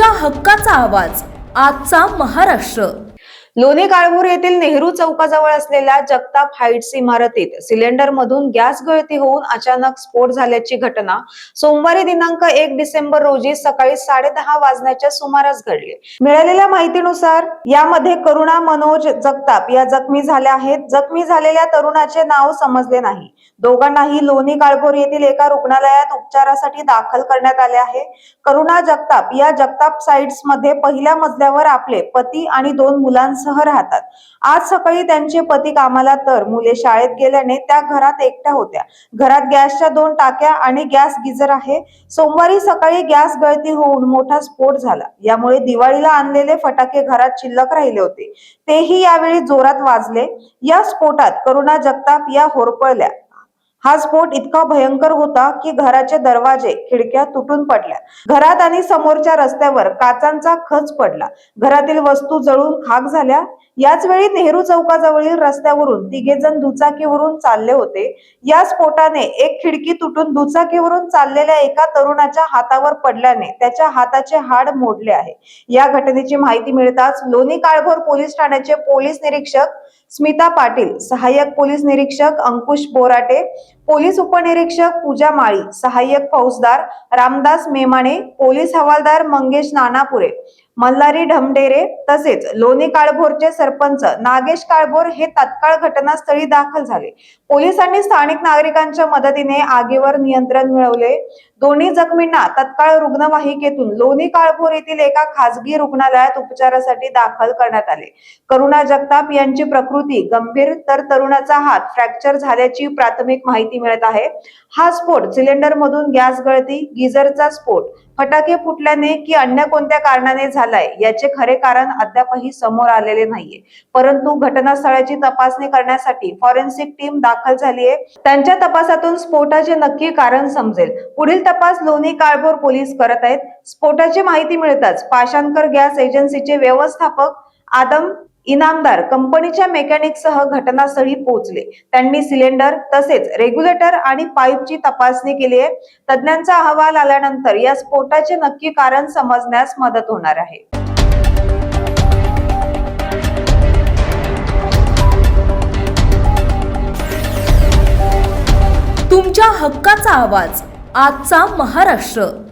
तुमच्या हक्काचा आवाज. आजचा महाराष्ट्र. लोणी काळभोर येथील नेहरू चौकाजवळ असलेल्या जगताप हाईट्स इमारतीत सिलेंडर मधून गॅस गळती होऊन अचानक स्फोट झाल्याची घटना सोमवारी दिनांक एक डिसेंबर रोजी सकाळी साडेदहा वाजण्याच्या सुमारास घडली. मिळालेल्या माहितीनुसार यामध्ये करुणा मनोज जगताप या जखमी झाल्या आहेत. जखमी झालेल्या तरुणाचे नाव समजले नाही. दोघांनाही लोणी काळभोर येथील एका रुग्णालयात उपचारासाठी दाखल करण्यात आले आहे. करुणा जगताप या जगताप साइट्समध्ये पहिल्या मजल्यावर आपले पती आणि दोन मुलांसह राहतात. आज सकाळी त्यांचे पती कामाला तर मुले शाळेत गेल्याने त्या घरात एकट्या होत्या. घरात गॅसच्या दोन टाक्या आणि गॅस गिजर आहे. सोमवारी सकाळी गॅस गळती होऊन मोठा स्फोट झाला. यामुळे दिवाळीला आणलेले फटाके घरात शिल्लक राहिले होते. तेही यावेळी जोरात वाजले. या स्फोटात करुणा जगताप या होरपळल्या. हा स्फोट इतका भयंकर होता की घराचे दरवाजे खिडक्या तुटून पडल्या. घरात आणि समोरच्या रस्त्यावर काचांचा खच पडला. घरातील वस्तू जळून खाक झाल्या. याच वेळी नेहरू चौकाजवळील रस्त्यावरून तिघे जण दुचाकीवरून चालले होते. या स्फोटाने एक खिडकी तुटून दुचाकीवरून चाललेल्या एका तरुणाच्या हातावर पडल्याने त्याच्या हाताचे हाड मोडले आहे. या घटनेची माहिती मिळताच लोणी काळभोर पोलीस ठाण्याचे पोलीस निरीक्षक स्मिता पाटील सहाय्यक पोलीस निरीक्षक अंकुश बोराटे पोलीस उपनिरीक्षक पूजा माळी सहाय्यक फौजदार रामदास मेमाने पोलीस हवालदार मंगेश नानापुरे मल्हारी ढमडेरे तसेच लोणी काळभोरचे सरपंच नागेश काळभोर हे तत्काळ घटनास्थळी दाखल झाले. पोलिसांनी स्थानिक नागरिकांच्या मदतीने आगीवर नियंत्रण मिळवले. दोन्ही जखमींना तत्काळ रुग्णवाहिकेतून लोणी काळभोर येथील एका खासगी रुग्णालयात उपचारासाठी दाखल करण्यात आले. करुणा जगताप यांची प्रकृती गंभीर तर तरुणाचा हात फ्रॅक्चर झाल्याची प्राथमिक माहिती मिळत आहे. हा स्फोट सिलेंडर मधून गॅस गळती गिझरचा स्फोट फटाके फुटल्याने की अन्य कोणत्या कारणाने झालाय याचे खरे कारण अद्यापही समोर आलेले नाहीये. परंतु घटनास्थळाची तपासणी करण्यासाठी फॉरेन्सिक टीम दाखल झाली आहे त्यांच्या तपासातून स्फोटाचे नक्की कारण समजेल. पुढील तपास लोणी काळभोर पोलीस करत आहेत. स्फोटाची माहिती मिळताच पाषाणकर गॅस एजन्सीचे व्यवस्थापक आदम इनामदार कंपनीच्या मेकॅनिकसह घटनास्थळी पोहोचले. त्यांनी सिलेंडर तसेच रेग्युलेटर आणि पाईपची तपासणी केली आहे. तज्ञांचा अहवाल आल्यानंतर या स्फोटाचे नक्की कारण समजण्यास मदत होणार आहे. तुमच्या हक्काचा आवाज आजचा महाराष्ट्र.